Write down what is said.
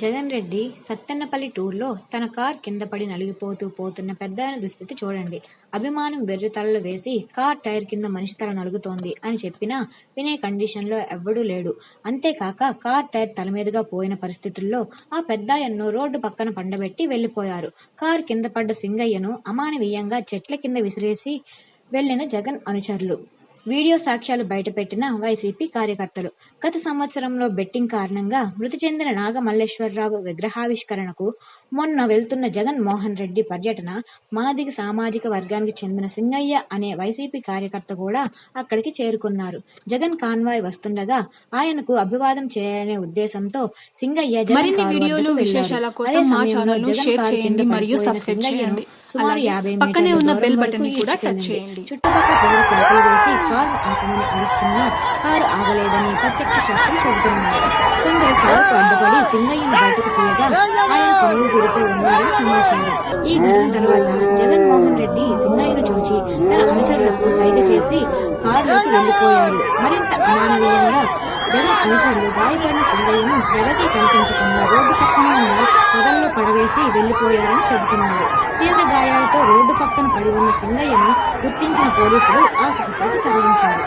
జగన్ రెడ్డి సత్తెన్నపల్లి టూర్లో తన కార్ కింద పడి నలిగిపోతూ పోతున్న పెద్దాయన దుస్థితి చూడండి. అభిమానం వెర్రి తలలు వేసి కార్ టైర్ కింద మనిషి తల నలుగుతోంది అని చెప్పినా వినే కండిషన్లో ఎవ్వడూ లేడు. అంతేకాక కార్ టైర్ తల మీదుగా పోయిన పరిస్థితుల్లో ఆ పెద్దాయన్ను రోడ్డు పక్కన పండబెట్టి వెళ్ళిపోయారు. కార్ కింద పడ్డ సింగయ్యను అమానవీయంగా చెట్ల కింద విసిరేసి వెళ్ళిన జగన్ అనుచరులు. వీడియో సాక్ష్యాలు బయటపెట్టిన వైసీపీ కార్యకర్తలు. గత సంవత్సరంలో బెట్టింగ్ కారణంగా మృతి చెందిన నాగమల్లేశ్వరరావు విగ్రహావిష్కరణకు మొన్న వెళ్తున్న జగన్ మోహన్ రెడ్డి పర్యటన మాదిగ సామాజిక వర్గానికి చెందిన సింగయ్య అనే వైసీపీ కార్యకర్త కూడా అక్కడికి చేరుకున్నారు. జగన్ కాన్వాయ్ వస్తుండగా ఆయనకు అభివాదం చేయాలనే ఉద్దేశంతో సింగయ్య మరిన్ని వీడియోలు, విశేషాల. కోసం మా జగన్ షేర్ చేయండి మరియు సబ్స్క్రైబ్ చేయండి. సుమారు యాభై పక్కనే ఉన్న బెల్ బటన్ని కూడా టచ్. చేయండి. చుట్టుపక్కల వేసి కారు ఆపమని అరుస్తున్నా కారు ఆగలేదని ప్రత్యక్ష సాక్ష్యం చెబుతున్నారు. కొందరు కారుకు అడ్డుపడి సింగయ్యను బయటకు తీయగా ఆయన కళ్ళు గురితో ఉన్నారని సమాచారం. ఈ ఘటన తర్వాత జగన్మోహన్ రెడ్డి సింగయ్యను చూచి తన అనుచరులకు సైగ చేసి కారులోకి వెళ్ళిపోయారు. మరింత అమానవీయంగా జగన్ అనుచరులు గాయపడిన సింగయ్యను ఎవరికీ కనిపించకుండా రోడ్డు పక్కన ఉన్న పొదల్లో పడవేసి వెళ్ళిపోయారని చెబుతున్నారు. తీవ్ర గాయాలతో రోడ్డు పక్కన పడి ఉన్న సింగయ్యను గుర్తించిన పోలీసులు ఆసుపత్రికి తరలించారు.